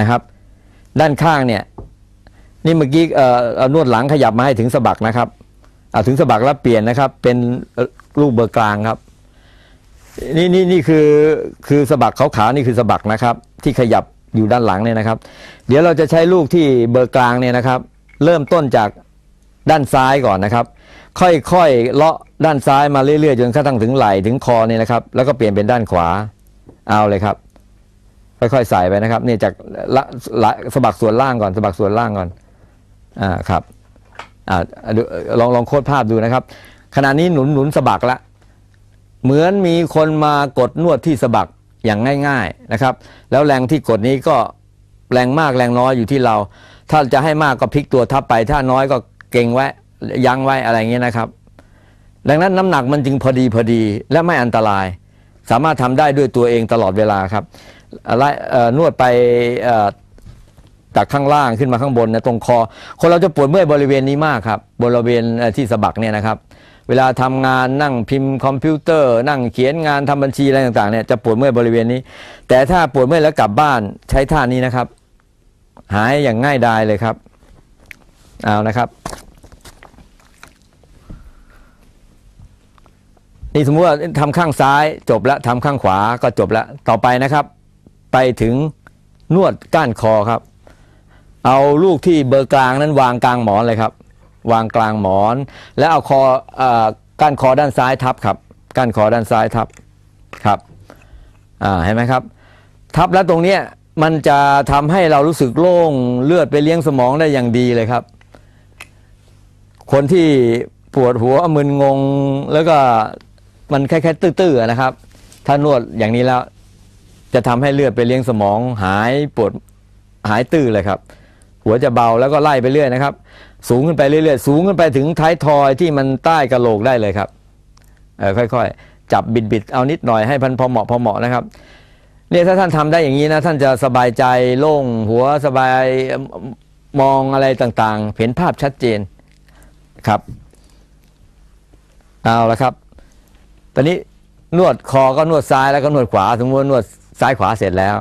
นะครับ ด้านข้างเนี่ย นี่เมื่อกี้เอ่อเอานวดหลังขยับมาให้ถึงสะบักนะครับเอาถึงสะบักแล้วเปลี่ยนนะครับ เป็นลูกเบอร์กลางครับ นี่นี่นี่คือคือสะบักขาวๆนี่คือสะบักนะครับ ที่ขยับอยู่ด้านหลังเนี่ยนะครับ เดี๋ยวเราจะใช้ลูกที่เบอร์กลางเนี่ยนะครับ เริ่มต้นจากด้านซ้ายก่อนนะครับ ค่อยๆเลาะด้านซ้ายมาเรื่อยๆจนกระทั่งถึงไหล่ถึงคอเนี่ยนะครับ แล้วก็เปลี่ยนเป็นด้านขวาเอาเลยครับ ค่อยๆใส่ไปนะครับนี่จากละละสะบักส่วนล่างก่อนสะบักส่วนล่างก่อนอ่าครับอ่าลองลองโค้ดภาพดูนะครับ ขณะนี้หนุนหนุนสะบักละ เหมือนมีคนมากดนวดที่สะบักอย่างง่าย ๆนะครับ แล้วแรงที่กดนี้ก็แรงมากแรงน้อยอยู่ที่เรา ถ้าจะให้มากก็พลิกตัวทับไป ถ้าน้อยก็เก่งไว้ยั้งไว้อะไรเงี้ยนะครับ ดังนั้นน้ำหนักมันจึงพอดีพอดีและไม่อันตราย สามารถทำได้ด้วยตัวเองตลอดเวลาครับ ไรเอ่อนวดไปจากข้างล่างขึ้นมาข้างบนนะตรงคอ คนเราจะปวดเมื่อยบริเวณนี้มากครับบริเวณที่สะบักเนี่ยนะครับ เวลาทำงานนั่งพิมพ์คอมพิวเตอร์ นั่งเขียนงานทำบัญชีอะไรต่างๆเนี่ยจะปวดเมื่อยบริเวณนี้ แต่ถ้าปวดเมื่อยแล้วกลับบ้านใช้ท่านี้นะครับ หายอย่างง่ายดายเลยครับเอานะครับนี่สมมติว่าทำข้างซ้ายจบแล้วทำข้างขวาก็จบแล้วต่อไปนะครับ ไปถึงนวดก้านคอครับ เอาลูกที่เบอร์กลางนั้นวางกลางหมอนเลยครับ วางกลางหมอน แล้วเอาคออ่อก้านคอด้านซ้ายทับครับ ก้านคอด้านซ้ายทับครับอ่าเห็นไหมครับ ทับแล้วตรงเนี้ยมันจะทำให้เรารู้สึกโล่งเลือดไปเลี้ยงสมองได้อย่างดีเลยครับ คนที่ปวดหัวมึนงงแล้วก็มันแค่แค่ตื้อๆนะครับ ถ้านวดอย่างนี้แล้ว จะทำให้เลือดไปเลี้ยงสมองหายปวดหายตื้อเลยครับ หัวจะเบาแล้วก็ไล่ไปเรื่อยนะครับ สูงขึ้นไปเรื่อยๆ สูงขึ้นไปถึงท้ายทอยที่มันใต้กระโหลกได้เลยครับเออค่อยๆ จับบิดๆ เอานิดหน่อยให้พันพอเหมาะพอเหมาะนะครับเนี่ยถ้าท่านทำได้อย่างนี้นะท่านจะสบายใจโล่งหัวสบายมองอะไรต่างๆ เห็นภาพชัดเจนครับเอาละครับ ตอนนี้นวดคอก็นวดซ้ายแล้วก็นวดขวาสมมติว่านวด ซ้ายขวาเสร็จแล้ว